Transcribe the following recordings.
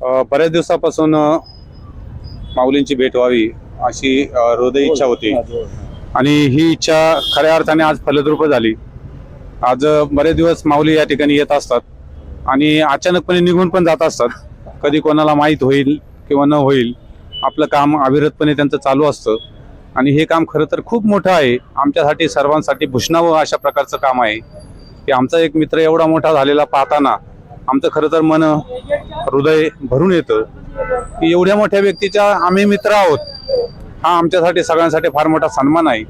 बऱ्याच दिवसापासून माऊलींची भेट व्हावी अशी हृदय इच्छा होती. आणि ही इच्छा खऱ्या अर्थाने आज फलद्रूप झाली. आज बरेच दिवस माऊली या ठिकाणी येत असतात. आणि अचानकपणे निघून पण जात असतात. कधी कोणाला माहीत होईल किंवा न होईल आपलं काम अविरतपणे त्यांचं चालू असतं. आणि हे काम खरं तर खूप मोठं आहे. आमच्यासाठी सर्वांसाठी भूषणावं अशा प्रकारचं काम आहे. की आमचा एक मित्र एवढा मोठा झालेला पाहताना आमचं खरं तर मन हृदय भरून येतं की एवढ्या मोठ्या व्यक्तीच्या आम्ही मित्र आहोत. हा आमच्यासाठी सगळ्यांसाठी फार मोठा सन्मान आहे.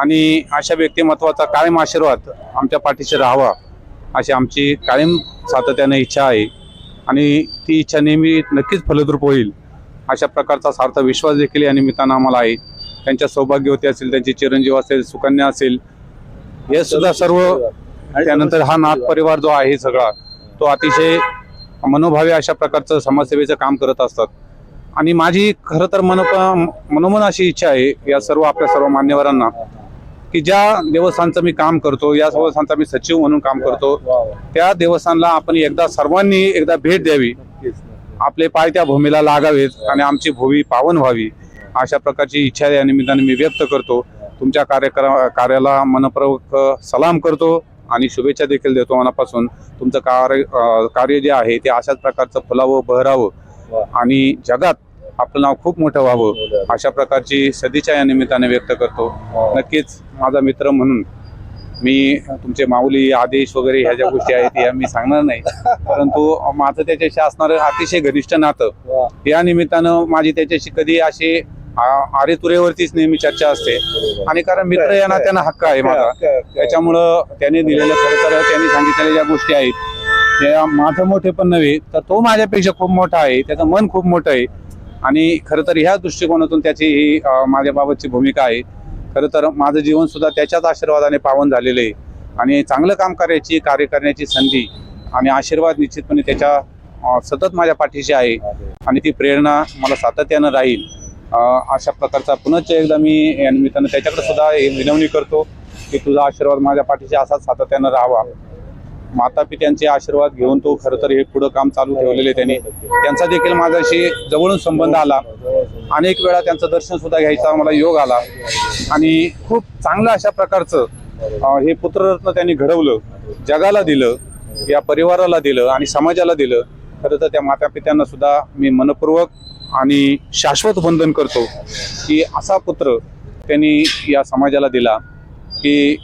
आणि अशा व्यक्तिमत्वाचा कायम आशीर्वाद आमच्या पाठीशी राहावा अशी आमची कायम सातत्याने इच्छा आहे. आणि ती इच्छा नेहमी नक्कीच फलद्रूप होईल अशा प्रकारचा सार्थ विश्वास देखील या निमित्तानं आम्हाला आहे. त्यांच्या सौभाग्यवती असेल त्यांचे चिरंजीव असेल सुकन्या असेल हे सुद्धा सर्व त्यानंतर हा नाथ परिवार जो आहे सगळा तो अतिशय मनोभावे अशा प्रकारचं समाजसेवेचं काम करत असतात. आणि माझी खरं तर मनोप मनोमन अशी इच्छा आहे या सर्व आपल्या सर्व मान्यवरांना की ज्या देवस्थानचं मी काम करतो या देवस्थानचा मी सचिव म्हणून काम करतो त्या देवस्थानला आपण एकदा सर्वांनी एकदा भेट द्यावी. आपले पाय त्या भूमीला लागावेत आणि आमची भूमी पावन व्हावी अशा प्रकारची इच्छा या निमित्ताने मी व्यक्त करतो. तुमच्या कार्यक्रमा कार्याला मनपूर्वक सलाम करतो. आणि शुभेच्छा देखील देतो मनापासून. तुमचं कार्य कार्य जे आहे ते अशाच प्रकारचं फुलावं बहरावं आणि जगात आपलं नाव खूप मोठं व्हावं अशा प्रकारची सदिच्छा या निमित्ताने व्यक्त करतो. नक्कीच माझा मित्र म्हणून मी तुमचे माऊली आदेश वगैरे ह्या ज्या गोष्टी आहेत या मी सांगणार नाही. परंतु माझं त्याच्याशी असणारं अतिशय घनिष्ठ नातं या निमित्तानं माझी त्याच्याशी कधी अशी आ- आरेतुरेवरतीच नेहमी चर्चा असते. आणि कारण मित्र या नात्यानं हक्क आहे माझा त्याच्यामुळं त्याने दिलेलं खरं तर त्यांनी सांगितलेल्या ज्या गोष्टी आहेत त्या माझं मोठे पण नव्हे तर तो माझ्यापेक्षा खूप मोठा आहे त्याचं मन खूप मोठं आहे. आणि खरं तर ह्या दृष्टिकोनातून त्याची ही माझ्याबाबतची भूमिका आहे. खरं तर माझं जीवन सुद्धा त्याच्याच आशीर्वादाने पावन झालेलं आहे. आणि चांगलं काम करायची कार्य करण्याची संधी आणि आशीर्वाद निश्चितपणे त्याच्या सतत माझ्या पाठीशी आहे. आणि ती प्रेरणा मला सातत्यानं राहील. अशा प्रकारचा पुनश्च एकदा मी या निमित्तानं त्याच्याकडे सुद्धा विनवणी करतो की तुझा आशीर्वाद माझ्या पाठीशी असाच सातत्यानं राहावा. माता पित्यांचे आशीर्वाद घेऊन तो खरं तर हे पुढं काम चालू ठेवलेले त्यांनी. त्यांचा देखील माझ्याशी जवळून संबंध आला. अनेक वेळा त्यांचं दर्शन सुद्धा घ्यायचा मला योग आला. आणि खूप चांगलं अशा प्रकारचं हे पुत्ररत्न त्यांनी घडवलं. जगाला दिलं या परिवाराला दिलं आणि समाजाला दिलं. खरं तर त्या माता पित्यांना सुद्धा मी मनपूर्वक आणि शाश्वत वंदन करतो की असा पुत्र त्यांनी या समाजाला दिला की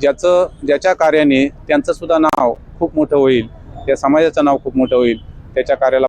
ज्याचं ज्याच्या कार्याने त्यांचं सुद्धा नाव खूप मोठं होईल त्या समाजाचं नाव खूप मोठं होईल त्याच्या कार्याला